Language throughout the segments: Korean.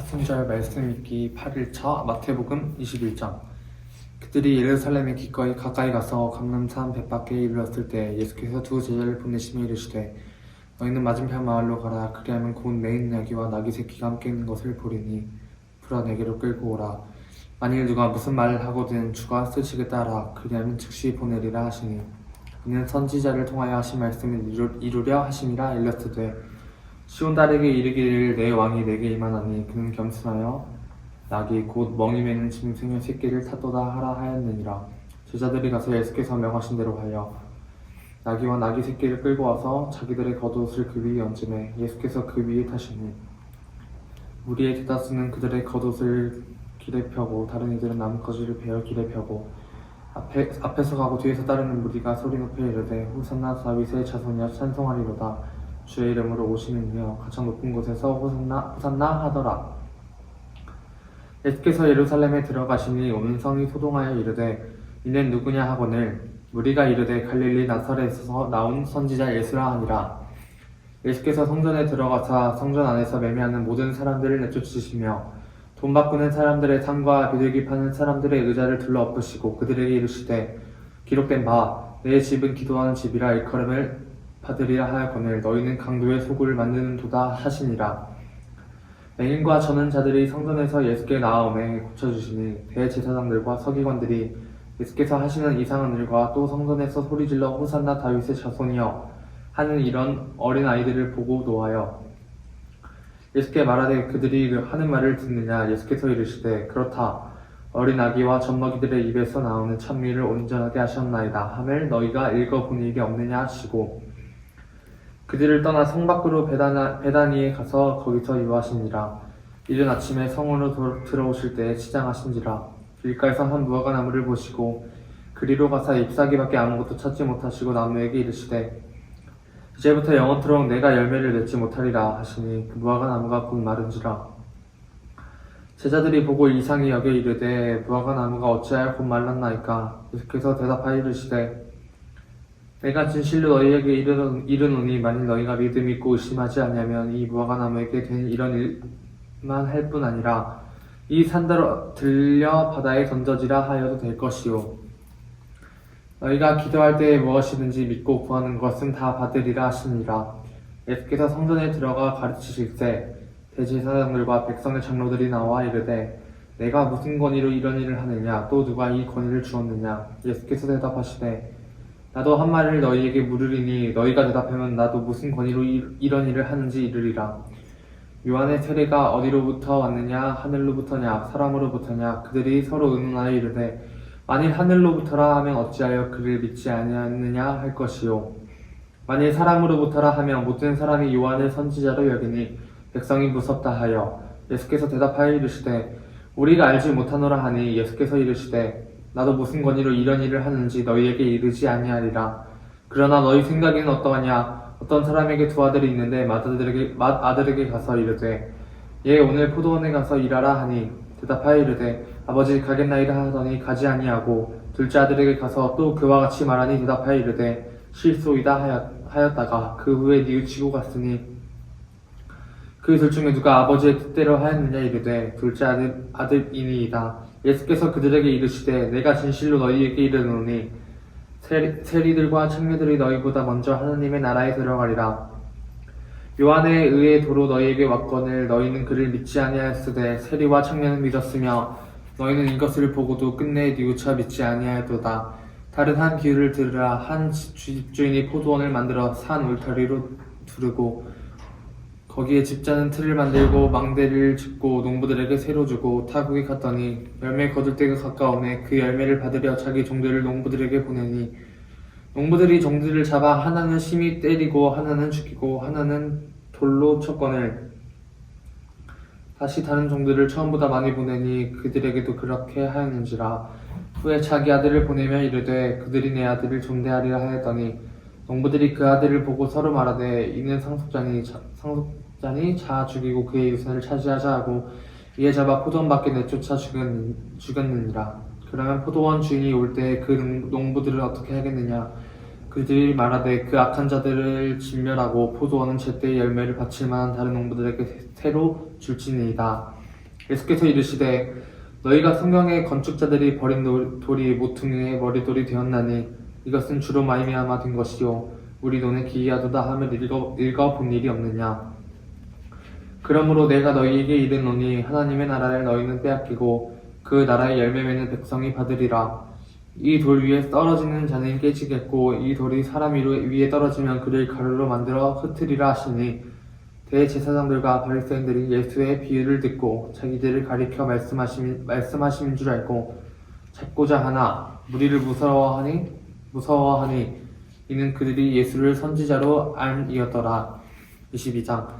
사순절 말씀 읽기 8일차 마태복음 21장. 그들이 예루살렘에 기꺼이 가까이 가서 감람산 벳밖에 이르렀을 때 예수께서 두 제자를 보내시며 이르시되 너희는 맞은편 마을로 가라. 그리하면 곧 메인 나귀와 나귀 새끼가 함께 있는 것을 보리니 풀어 내게로 끌고 오라. 만일 누가 무슨 말을 하거든 주가 쓰시겠다 하라. 그리하면 즉시 보내리라 하시니 이는 선지자를 통하여 하신 말씀을 이루, 이루려 하심이라 일렀으되 시온 딸에게 이르기를 내 왕이 내게 임하나니 그는 겸손하여 낙이 곧 멍이 매는 짐승의 새끼를 타도다 하라 하였느니라. 제자들이 가서 예수께서 명하신 대로 하여 나귀와 나귀 새끼를 끌고 와서 자기들의 겉옷을 그 위에 얹음에 예수께서 그 위에 타시니 무리의 대다수는 그들의 겉옷을 길에 펴고 다른 이들은 나뭇가지를 베어 길에 펴고 앞에, 앞에서 가고 뒤에서 따르는 무리가 소리 높여 이르되 호산나 다윗의 자손이여 찬송하리로다 주의 이름으로 오시는 이여 가장 높은 곳에서 호산나 호산나 하더라. 예수께서 예루살렘에 들어가시니 온 성이 소동하여 이르되 이는 누구냐 하거늘 무리가 이르되 갈릴리 나사렛에서 나온 선지자 예수라 하니라. 예수께서 성전에 들어가사 성전 안에서 매매하는 모든 사람들을 내쫓으시며 돈 바꾸는 사람들의 상과 비둘기 파는 사람들의 의자를 둘러 엎으시고 그들에게 이르시되 기록된 바 내 집은 기도하는 집이라 일컬음을 받으리라 하였거늘 너희는 강도의 소굴을 만드는 도다 하시니라. 맹인과 저는 자들이 성전에서 예수께 나아오매 고쳐주시니 대제사장들과 서기관들이 예수께서 하시는 이상한 일과 또 성전에서 소리질러 호산나 다윗의 자손이여 하는 이런 어린 아이들을 보고 노하여 예수께 말하되 그들이 하는 말을 듣느냐? 예수께서 이르시되 그렇다. 어린 아기와 젖먹이들의 입에서 나오는 찬미를 온전하게 하셨나이다. 하멜 너희가 읽어본 일이 없느냐? 하시고 그들을 떠나 성 밖으로 베다나, 베다니에 가서 거기서 유하시니라. 이른 아침에 성으로 도- 들어오실 때에 시장하신지라. 길가에서 한 무화과 나무를 보시고 그리로 가사 잎사귀밖에 아무것도 찾지 못하시고 나무에게 이르시되 이제부터 영원토록 내가 열매를 맺지 못하리라 하시니 그 무화과 나무가 곧 마른지라. 제자들이 보고 이상히 여겨 이르되 무화과 나무가 어찌하여 곧 말랐나이까? 예수께서 대답하여 이르시되 내가 진실로 너희에게 이르노- 이르노니 만일 너희가 믿음 있고 의심하지 아니하면 이 무화과 나무에게 된 이런 일만 할 뿐 아니라 이 산더러 들려 바다에 던져지라 하여도 될 것이요 너희가 기도할 때에 무엇이든지 믿고 구하는 것은 다 받으리라 하시니라. 예수께서 성전에 들어가 가르치실 때 대제사장들과 백성의 장로들이 나와 이르되 내가 무슨 권위로 이런 일을 하느냐? 또 누가 이 권위를 주었느냐? 예수께서 대답하시되 나도 한 말을 너희에게 물으리니 너희가 대답하면 나도 무슨 권위로 이, 이런 일을 하는지 이르리라. 요한의 세례가 어디로부터 왔느냐? 하늘로부터냐? 사람으로부터냐? 그들이 서로 의논하여 이르되 만일 하늘로부터라 하면 어찌하여 그를 믿지 아니하느냐 할 것이요. 만일 사람으로부터라 하면 모든 사람이 요한을 선지자로 여기니 백성이 무섭다 하여 예수께서 대답하여 이르시되 우리가 알지 못하노라 하니 예수께서 이르시되 나도 무슨 권위로 이런 일을 하는지 너희에게 이르지 아니하리라. 그러나 너희 생각에는 어떠하냐? 어떤 사람에게 두 아들이 있는데 맏아들에게, 맏아들에게 가서 이르되 얘 오늘 포도원에 가서 일하라 하니 대답하여 이르되 아버지 가겠나이다 하더니 가지 아니하고 둘째 아들에게 가서 또 그와 같이 말하니 대답하여 이르되 실소이다 하였, 하였다가 그 후에 뉘우치고 갔으니 그 둘 중에 누가 아버지의 뜻대로 하였느냐? 이르되 둘째 아들, 아들이니이다 예수께서 그들에게 이르시되 내가 진실로 너희에게 이르노니 세리, 세리들과 청년들이 너희보다 먼저 하나님의 나라에 들어가리라. 요한의 의의 도로 너희에게 왔거늘 너희는 그를 믿지 아니하였으되 세리와 청년은 믿었으며 너희는 이것을 보고도 끝내 뉘우쳐 믿지 아니하였도다. 다른 한 비유를 들으라. 한 집주인이 포도원을 만들어 산 울타리로 두르고 거기에 집자는 틀을 만들고 망대를 짓고 농부들에게 새로 주고 타국에 갔더니 열매 거둘 때가 가까우매 그 열매를 받으려 자기 종들을 농부들에게 보내니 농부들이 종들을 잡아 하나는 심히 때리고 하나는 죽이고 하나는 돌로 쳤거늘. 다시 다른 종들을 처음보다 많이 보내니 그들에게도 그렇게 하였는지라. 후에 자기 아들을 보내며 이르되 그들이 내 아들을 존대하리라 하였더니 농부들이 그 아들을 보고 서로 말하되 이는 상속자니 자, 상속 자니 자 죽이고 그의 유산을 차지하자 하고 이에 잡아 포도원 밖에 내쫓아 죽였, 죽였느니라. 그러면 포도원 주인이 올 때 그 농부들을 어떻게 하겠느냐? 그들이 말하되 그 악한 자들을 진멸하고 포도원은 제때 열매를 바칠 만한 다른 농부들에게 새로 줄지니이다. 예수께서 이르시되 너희가 성경의 건축자들이 버린 돌- 돌이 모퉁이의 머리돌이 되었나니 이것은 주로 말미암아 된 것이요. 우리 돈에 기이하도다 함을 읽어, 읽어 본 일이 없느냐 그러므로 내가 너희에게 이르노니 하나님의 나라를 너희는 빼앗기고 그 나라의 열매 맺는 백성이 받으리라. 이 돌 위에 떨어지는 자는 깨지겠고 이 돌이 사람 위에 떨어지면 그를 가루로 만들어 흩으리라 하시니 대제사장들과 바리새인들이 예수의 비유를 듣고 자기들을 가리켜 말씀하심, 말씀하심인 줄 알고 잡고자 하나 무리를 무서워하니 무서워하니 이는 그들이 예수를 선지자로 알이었더라. 22장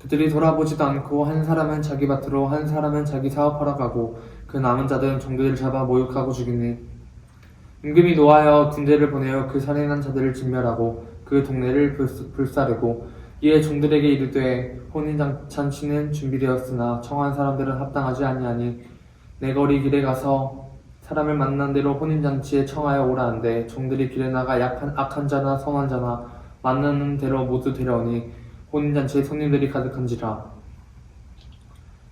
그들이 돌아보지도 않고 한 사람은 자기 밭으로 한 사람은 자기 사업하러 가고 그 남은 자들은 종들을 잡아 모욕하고 죽이니. 임금이 노하여 군대를 보내어 그 살인한 자들을 진멸하고 그 동네를 불- 불사르고 이에 종들에게 이르되 혼인잔치는 준비되었으나 청한 사람들은 합당하지 아니하니 내 거리 길에 가서 사람을 만난 대로 혼인잔치에 청하여 오라는데 종들이 길에 나가 약한 악한 자나 선한 자나 만나는 대로 모두 데려오니 혼인잔치에 손님들이 가득한지라.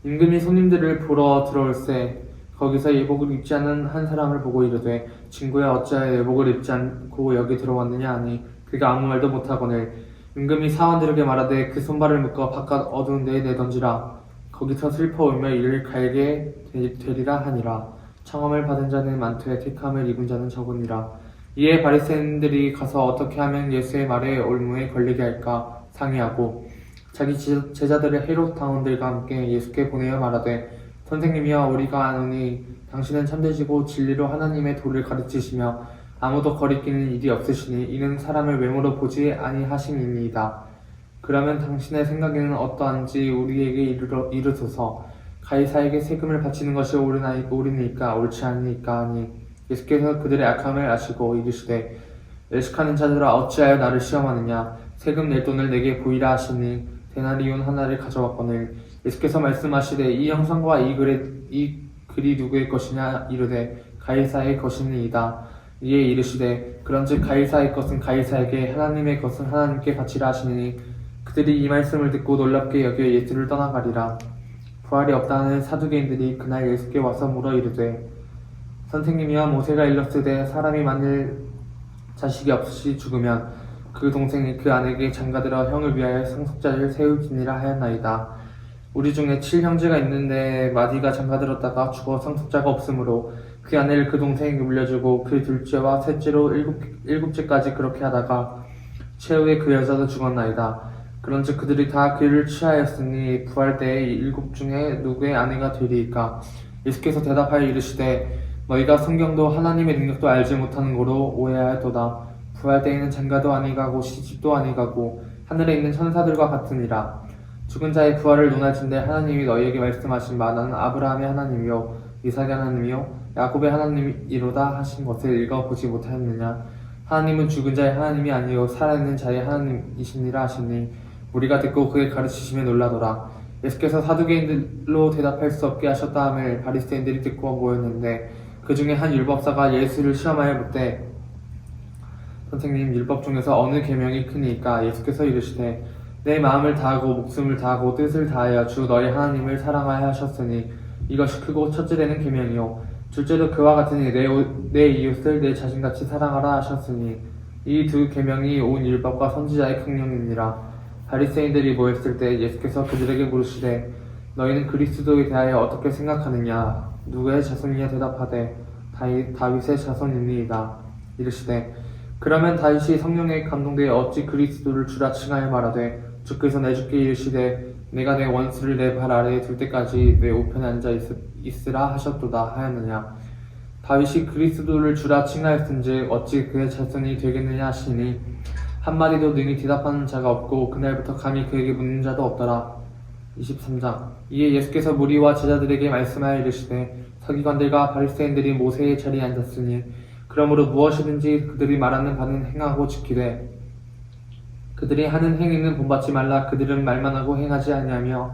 임금이 손님들을 보러 들어올세 거기서 예복을 입지 않은 한 사람을 보고 이르되 친구야 어찌하여 예복을 입지 않고 여기 들어왔느냐 하니 그가 아무 말도 못하거늘 임금이 사원들에게 말하되 그 손발을 묶어 바깥 어두운 데에 내던지라. 거기서 슬퍼 울며 이를 갈게 되- 되리라 하니라. 청함을 받은 자는 많되 택함을 입은 자는 적으니라. 이에 바리새인들이 가서 어떻게 하면 예수의 말에 올무에 걸리게 할까 상의하고 자기 제- 제자들의 헤롯 당원들과 함께 예수께 보내어 말하되 선생님이여 우리가 아노니 당신은 참되시고 진리로 하나님의 도를 가르치시며 아무도 거리끼는 일이 없으시니 이는 사람을 외모로 보지 아니하심이니이다. 그러면 당신의 생각에는 어떠한지 우리에게 이르러, 이르소서 가이사에게 세금을 바치는 것이 옳으나, 옳으니까 옳지 않으니까 하니 예수께서 그들의 악함을 아시고 이르시되 외식하는 자들아 어찌하여 나를 시험하느냐 세금 낼 돈을 내게 보이라 하시니 데나리온 하나를 가져왔거늘 예수께서 말씀하시되 이 형상과 이 글의 이 글이 누구의 것이냐 이르되 가이사의 것이니이다. 이에 이르시되 그런즉 가이사의 것은 가이사에게 하나님의 것은 하나님께 바치라 하시니 그들이 이 말씀을 듣고 놀랍게 여겨 예수를 떠나가리라. 부활이 없다는 사두개인들이 그날 예수께 와서 물어 이르되 선생님이여 모세가 일렀으되 사람이 만일 자식이 없이 죽으면 그 동생이 그 아내에게 장가들어 형을 위하여 상속자를 세울지니라 하였나이다. 우리 중에 칠 형제가 있는데 마디가 장가들었다가 죽어 상속자가 없으므로 그 아내를 그 동생에게 물려주고 그 둘째와 셋째로 일곱, 일곱째까지 그렇게 하다가 최후에 그 여자도 죽었나이다. 그런즉 그들이 다 그를 취하였으니 부활 때에 이 일곱 중에 누구의 아내가 되리이까? 예수께서 대답하여 이르시되 너희가 성경도 하나님의 능력도 알지 못하는 거로 오해하였도다. 부활 때에는 장가도 아니 가고 시집도 아니 가고 하늘에 있는 천사들과 같으니라. 죽은 자의 부활을 논하신데 하나님이 너희에게 말씀하신 바 나는 아브라함의 하나님이요 이삭의 하나님이요 야곱의 하나님이로다 하신 것을 읽어보지 못하였느냐 하나님은 죽은 자의 하나님이 아니요 살아있는 자의 하나님이시니라 하시니 우리가 듣고 그의 가르치심에 놀라더라 예수께서 사두개인들로 대답할 수 없게 하셨다 함을 바리새인들이 듣고 모였는데 그 중에 한 율법사가 예수를 시험하여 묻되 선생님 율법 중에서 어느 계명이 크니까 예수께서 이르시되 내 마음을 다하고 목숨을 다하고 뜻을 다하여 주 너희 하나님을 사랑하여 하셨으니 이것이 크고 첫째 되는 계명이요. 둘째도 그와 같으니 내, 오- 내 이웃을 내 자신같이 사랑하라 하셨으니 이 두 계명이 온 율법과 선지자의 강령이니라 바리새인들이 모였을 때 예수께서 그들에게 물으시되 너희는 그리스도에 대하여 어떻게 생각하느냐? 누구의 자손이냐 대답하되 다윗, 다윗의 자손이니이다. 이르시되 그러면 다윗이 성령에 감동되어 어찌 그리스도를 주라 칭하여 말하되 주께서 내 주께 이르시되 내가 내 원수를 내 발 아래에 둘 때까지 내 우편에 앉아 있, 있으라 하셨도다 하였느냐? 다윗이 그리스도를 주라 칭하였은즉 어찌 그의 자손이 되겠느냐 하시니 한마디도 능히 대답하는 자가 없고 그날부터 감히 그에게 묻는 자도 없더라. 23장. 이에 예수께서 무리와 제자들에게 말씀하여 이르시되 서기관들과 바리새인들이 모세의 자리에 앉았으니 그러므로 무엇이든지 그들이 말하는 바는 행하고 지키되 그들이 하는 행위는 본받지 말라. 그들은 말만 하고 행하지 아니하며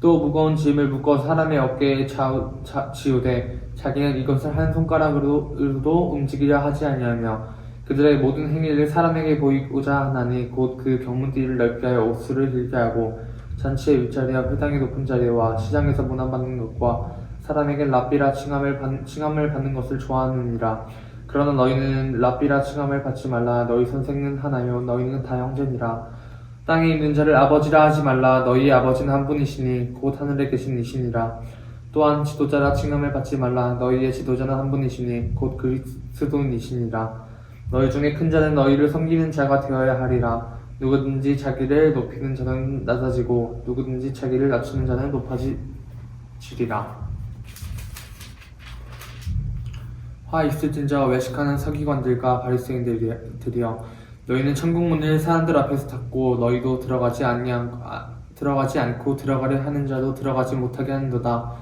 또 무거운 짐을 묶어 사람의 어깨에 좌우, 자, 지우되 자기는 이것을 한 손가락으로도 움직이려 하지 아니하며 그들의 모든 행위를 사람에게 보이고자 하나니 곧 그 경문띠를 넓게 하여 옷수를 길게 하고 잔치의 윗자리와 회당의 높은 자리와 시장에서 문안받는 것과 사람에게 랍비라 칭함을, 받, 칭함을 받는 것을 좋아하느니라 그러나 너희는 랍비라 칭함을 받지 말라. 너희 선생은 하나요. 너희는 다 형제니라. 땅에 있는 자를 아버지라 하지 말라. 너희의 아버지는 한 분이시니 곧 하늘에 계신 이시니라. 또한 지도자라 칭함을 받지 말라. 너희의 지도자는 한 분이시니 곧 그리스도이시니라. 너희 중에 큰 자는 너희를 섬기는 자가 되어야 하리라. 누구든지 자기를 높이는 자는 낮아지고 누구든지 자기를 낮추는 자는 높아지리라 화 있을진저 외식하는 서기관들과 바리새인들이여 너희는 천국문을 사람들 앞에서 닫고 너희도 들어가지 아니한 아, 들어가지 않고 들어가려 하는 자도 들어가지 못하게 하는도다.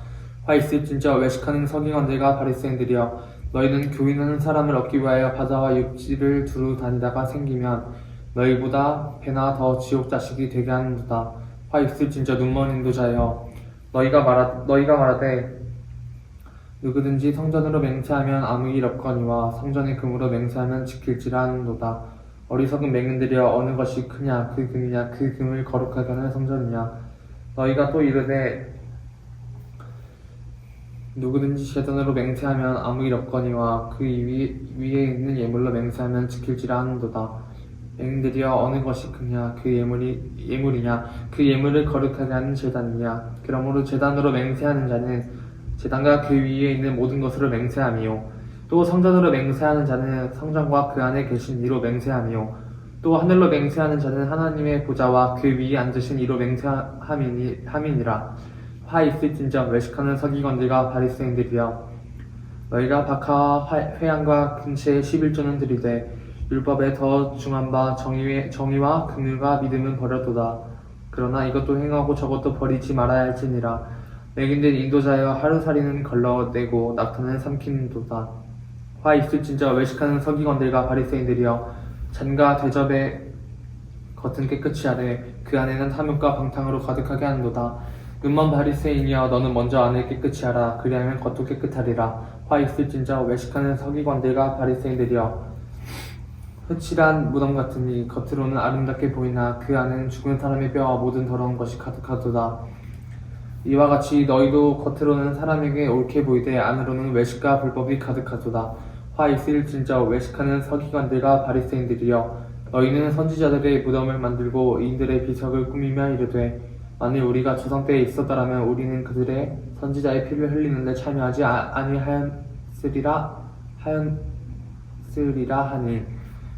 화 있을진저 외식하는 서기관들과 바리새인들이여 너희는 교인하는 사람을 얻기 위하여 바다와 육지를 두루 다니다가 생기면 너희보다 배나 더 지옥 자식이 되게 하는도다. 화 있을진저 눈먼 인도자여 너희가 말하 너희가 말하되 누구든지 성전으로 맹세하면 아무 일 없거니와 성전의 금으로 맹세하면 지킬지라 하는도다. 어리석은 맹인들이여 어느 것이 크냐? 그 금이냐? 그 금을 거룩하게 하는 성전이냐? 너희가 또 이르되 누구든지 제단으로 맹세하면 아무 일 없거니와 그 위, 위에 있는 예물로 맹세하면 지킬지라 하는도다. 맹인들이여 어느 것이 크냐? 그 예물이 예물이냐? 그 예물을 거룩하게 하는 제단이냐? 그러므로 제단으로 맹세하는 자는 제단과 그 위에 있는 모든 것으로 맹세하미요. 또 성전으로 맹세하는 자는 성전과 그 안에 계신 이로 맹세하미요. 또 하늘로 맹세하는 자는 하나님의 보좌와 그 위에 앉으신 이로 맹세함이니라. 화 있을진저 외식하는 서기관들과 바리새인들이여 너희가 박하와 회양과 금시의 11조는 들이되 율법에 더 중한 바 정의, 정의와 긍휼과 믿음은 버려도다. 그러나 이것도 행하고 저것도 버리지 말아야 할지니라. 맥인된 인도자여 하루살이는 걸러내고 낙타는 삼키는도다. 화 있을진저 외식하는 서기관들과 바리새인들이여 잔과 대접의 겉은 깨끗이 하되 그 안에는 탐욕과 방탕으로 가득하게 하는도다. 눈먼 바리새인이여 너는 먼저 안을 깨끗이 하라 그리하면 겉도 깨끗하리라. 화 있을진저 외식하는 서기관들과 바리새인들이여 흐칠한 무덤 같으니 겉으로는 아름답게 보이나 그 안에는 죽은 사람의 뼈와 모든 더러운 것이 가득하도다. 이와 같이 너희도 겉으로는 사람에게 옳게 보이되 안으로는 외식과 불법이 가득하도다. 화 있을 진짜 외식하는 서기관들과 바리새인들이여 너희는 선지자들의 무덤을 만들고 이인들의 비석을 꾸미며 이르되 만일 우리가 조상 때에 있었더라면 우리는 그들의 선지자의 피를 흘리는데 참여하지 아- 아니하였으리라 하였으리라 하니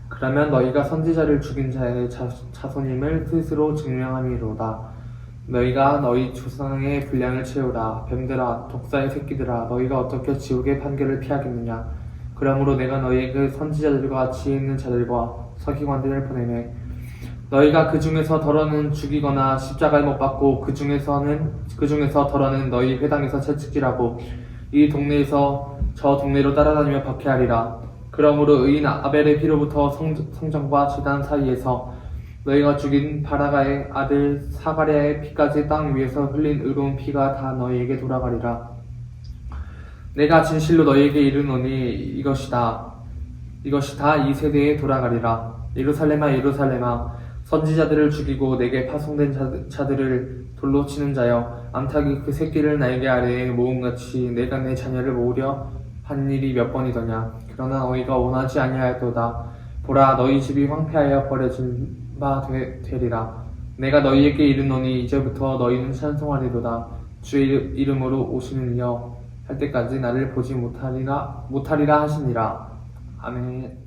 그러면 너희가 선지자를 죽인 자의 자, 자손임을 스스로 증명함이로다. 너희가 너희 조상의 분량을 채우라. 뱀들아 독사의 새끼들아 너희가 어떻게 지옥의 판결을 피하겠느냐? 그러므로 내가 너희에게 선지자들과 지혜 있는 자들과 서기관들을 보내매. 너희가 그 중에서 덜어는 죽이거나 십자가에 못 박고 그 중에서는 그 중에서 덜어는 너희 회당에서 채찍질하고 이 동네에서 저 동네로 따라다니며 박해하리라. 그러므로 의인 아벨의 피로부터 성, 성전과 제단 사이에서 너희가 죽인 바라가의 아들 사가랴의 피까지 땅 위에서 흘린 의로운 피가 다 너희에게 돌아가리라. 내가 진실로 너희에게 이르노니 이것이다. 이것이 다 이 세대에 돌아가리라. 예루살렘아 예루살렘아 선지자들을 죽이고 내게 파송된 자들을 돌로 치는 자여 암탉이 그 새끼를 날개 아래에 모음같이 내가 내 자녀를 모으려 한 일이 몇 번이더냐 그러나 너희가 원하지 아니하였도다 보라 너희 집이 황폐하여 버려진 바 되, 되리라. 내가 너희에게 이르노니 이제부터 너희는 찬송하리로다. 주의 이름으로 오시는 이여 할 때까지 나를 보지 못하리라 못하리라 하시니라. 아멘.